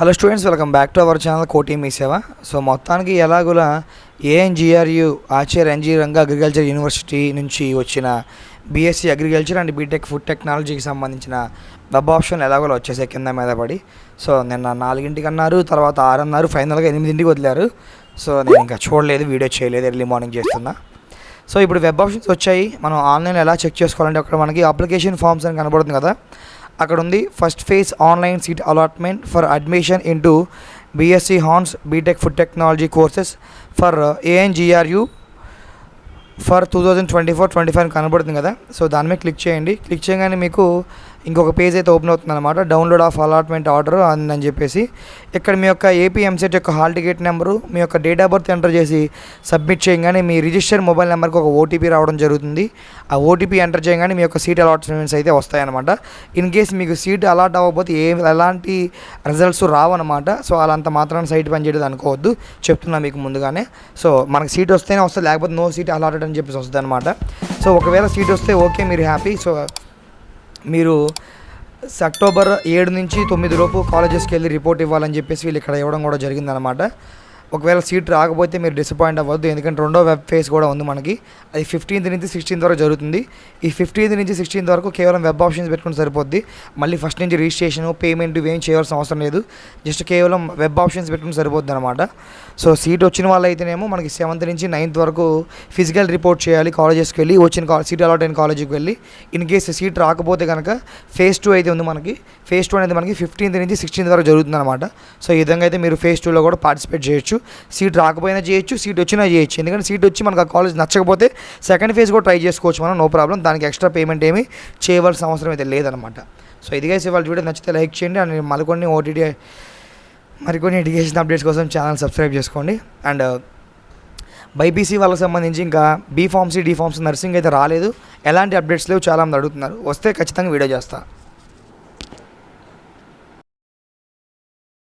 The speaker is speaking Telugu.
Hello students welcome back to our channel Koti Mee Seva. So మొత్తానికి ఎలాగులా ANGRU Acharya NG Ranga agriculture university నుంచి వచ్చిన BSc agriculture and BTech food టెక్నాలజీకి సంబంధించిన వెబ్ ఆప్షన్ ఎలాగోలా వచ్చేసాయి కింద మీద పడి. సో నిన్న నాలుగింటికి అన్నారు తర్వాత ఆరున్నారు ఫైనల్గా ఎనిమిదింటికి వదిలారు. సో నేను ఇంకా చూడలేదు వీడియో చేయలేదు ఎర్లీ మార్నింగ్ చేస్తున్నా. సో ఇప్పుడు వెబ్ ఆప్షన్స్ వచ్చాయి. మనం ఆన్లైన్ ఎలా చెక్ చేసుకోవాలంటే అక్కడ మనకి అప్లికేషన్ ఫామ్స్ అని కనబడుతుంది కదా. అక్కడ ఉంది first phase online seat allotment for admission into BSc hons BTech food technology courses for ANGRU for two thousand twenty four twenty five కనబడుతుంది కదా. సో దాని మీద క్లిక్ చేయండి. క్లిక్ చేయగానే మీకు ఇంకొక పేజ్ అయితే ఓపెన్ అవుతుంది అనమాట డౌన్లోడ్ ఆఫ్ అలాట్మెంట్ ఆర్డర్ అని చెప్పేసి. ఇక్కడ మీ యొక్క ఏపీ ఎంసెట్ యొక్క హాల్ టికెట్ నెంబరు మీ యొక్క డేట్ ఆఫ్ బర్త్ ఎంటర్ చేసి సబ్మిట్ చేయగానే మీ రిజిస్టర్ మొబైల్ నెంబర్కి ఒక ఓటీపీ రావడం జరుగుతుంది. ఆ ఓటీపీ ఎంటర్ చేయగానే మీ యొక్క సీట్ అలాట్మెంట్స్ అయితే వస్తాయన్నమాట. ఇన్ కేస్ మీకు సీట్ అలాట్ అవ్వకపోతే ఏ ఎలాంటి రిజల్ట్స్ రావన్నమాట. సో అలా అంత మాత్రం సైట్ పనిచేయడం అనుకోవద్దు. చెప్తున్నా మీకు ముందుగానే. సో మనకు సీట్ వస్తేనే వస్తుంది లేకపోతే నో సీట్ అలాటెడ్ అని చెప్పేసి వస్తుంది అనమాట సో ఒకవేళ సీట్ వస్తే ఓకే మీరు హ్యాపీ సో మీరు అక్టోబర్ ఏడు నుంచి తొమ్మిది లోపు కాలేజెస్కి వెళ్ళి రిపోర్ట్ ఇవ్వాలని చెప్పేసి వీళ్ళు ఇక్కడ ఇవ్వడం కూడా జరిగిందనమాట ఒకవేళ సీట్ రాకపోతే మీరు డిసప్పాయింట్ అవ్వద్దు. ఎందుకంటే రెండో వెబ్ ఫేస్ కూడా ఉంది మనకి. అది ఫిఫ్టీన్త్ నుంచి సిక్స్టీన్త్ వరకు జరుగుతుంది. ఈ ఫిఫ్టీన్త్ నుంచి సిక్స్టీన్త్ వరకు కేవలం వెబ్ ఆప్షన్స్ పెట్టుకుని సరిపోద్ది. మళ్ళీ ఫస్ట్ నుంచి రిజిస్ట్రేషన్ పేమెంట్ ఇవేం చేయాల్సిన అవసరం లేదు. జస్ట్ కేవలం వెబ్ ఆప్షన్స్ పెట్టుకుని సరిపోద్ది అనమాట సో సీట్ వచ్చిన వాళ్ళు అయితేనేమో మనకి సెవెంత్ నుంచి నైన్త్ వరకు ఫిజికల్ రిపోర్ట్ చేయాలి కాలేజెస్కి వెళ్ళి వచ్చిన కా సీట్ అలాట్ అయిన కాలేజీకి వెళ్ళి. ఇన్ కేస్ సీట్ రాకపోతే కనుక ఫేజ్ టూ అయితే ఉంది మనకి. ఫేజ్ టూ అనేది మనకి ఫిఫ్టీన్త్ నుంచి సిక్స్టీన్త్ వరకు జరుగుతుంది అనమాట సో ఈ విధంగా అయితే మీరు ఫేజ్ టూలో కూడా పార్టిసిపేట్ చేయొచ్చు. సీట్ రాకపోయినా చేయొచ్చు సీట్ వచ్చినా చేయొచ్చు. ఎందుకంటే సీట్ వచ్చి మనకు ఆ కాలేజ్ నచ్చకపోతే సెకండ్ ఫేజ్ కూడా ట్రై చేసుకోవచ్చు మనం నో ప్రాబ్లం దానికి ఎక్స్ట్రా పేమెంట్ ఏమి చేయవలసిన అవసరం అయితే లేదనమాట సో ఇదిగా వాళ్ళు వీడియో నచ్చితే లైక్ చేయండి. అండ్ మరికొన్ని ఓటీటీ మరికొన్ని ఎడ్యుకేషన్ అప్డేట్స్ కోసం ఛానల్ సబ్స్క్రైబ్ చేసుకోండి. అండ్ బైపీసీ వాళ్ళకి సంబంధించి ఇంకా B pharmacy D pharms nursing అయితే రాలేదు. ఎలాంటి అప్డేట్స్ లేవు చాలామంది అడుగుతున్నారు. వస్తే ఖచ్చితంగా వీడియో చేస్తా.